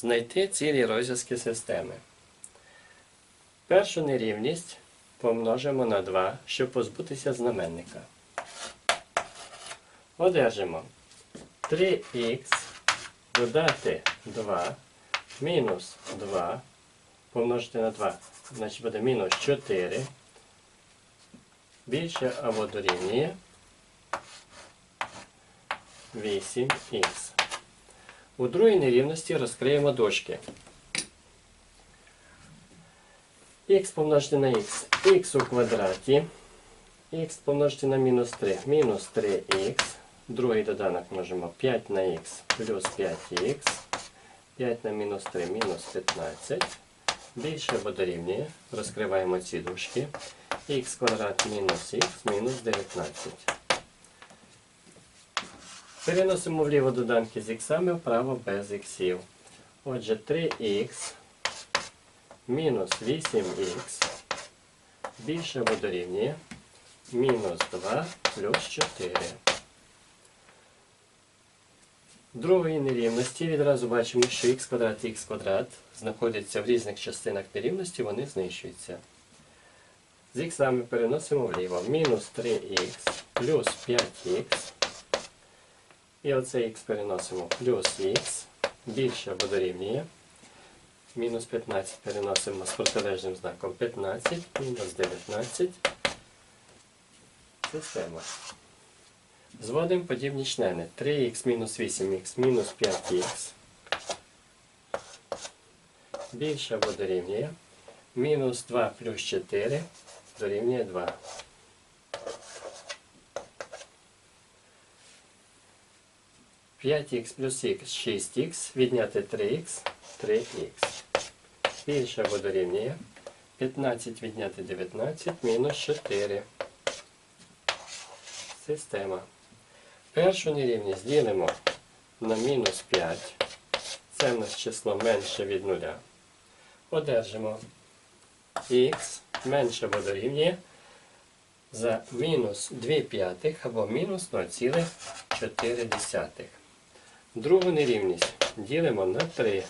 знайти цілі розв'язки системи. Першу нерівність помножимо на 2, щоб позбутися знаменника. Одержимо 3х додати 2 мінус 2 помножити на 2, значить буде мінус 4 більше або дорівнює 8х. У другій нерівності розкриємо дужки. х помножити на х, х у квадраті, х помножити на мінус 3, мінус 3х, другий доданок множимо 5 на х плюс 5х, 5 на мінус 3 мінус 15, більше або дорівнює, розкриваємо ці дужки, х квадрат мінус х мінус 19. Переносимо вліво доданки з іксами, вправо без іксів. Отже, 3х мінус 8х більше або дорівнює мінус 2 плюс 4. Другої нерівності відразу бачимо, що х квадрат і х квадрат знаходяться в різних частинах нерівності, вони знищуються. З іксами переносимо вліво. Мінус 3х плюс 5х. І оцей х переносимо плюс х більше або дорівнює. Мінус 15 переносимо з протилежним знаком 15, мінус 19. Система. Зводимо подібні члени. 3х мінус 8х мінус 5х. Більше або дорівнює. Мінус 2 плюс 4 дорівнює 2. П'ять х плюс х 6х, відняти 3х, 3х. Більше або дорівнює. 15 відняти 19 мінус 4. Система. Першу нерівність ділимо на мінус 5. Це в нас число менше від нуля. Одержимо х менше або дорівнює за мінус 2 п'ятих або мінус 0,4. Другу нерівність ділимо на 3.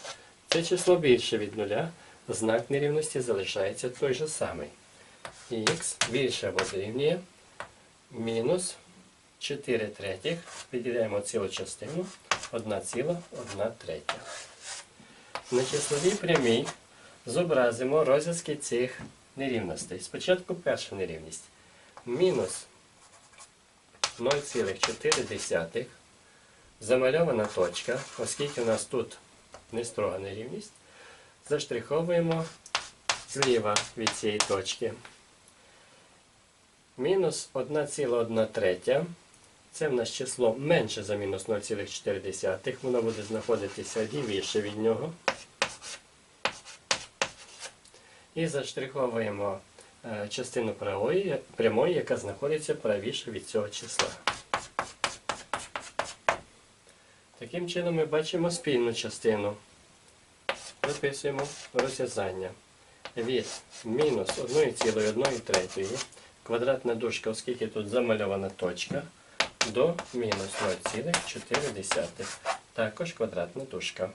Це число більше від нуля, знак нерівності залишається той же самий. Х більше або дорівнює мінус 4 третіх. Виділяємо цілу частину 1,1 третя. На числовій прямій зобразимо розв'язки цих нерівностей. Спочатку перша нерівність. Мінус 0,4 замальована точка, оскільки у нас тут не строга нерівність, заштриховуємо зліва від цієї точки. Мінус 1,1 третя. Це в нас число менше за мінус 0,4. Воно буде знаходитися лівіше від нього. І заштриховуємо е, частину правої, прямої, яка знаходиться правіше від цього числа. Таким чином ми бачимо спільну частину. Записуємо розв'язання від мінус 1,1 квадратна дужка, оскільки тут замальована точка, до мінус 0,4. Також квадратна дужка.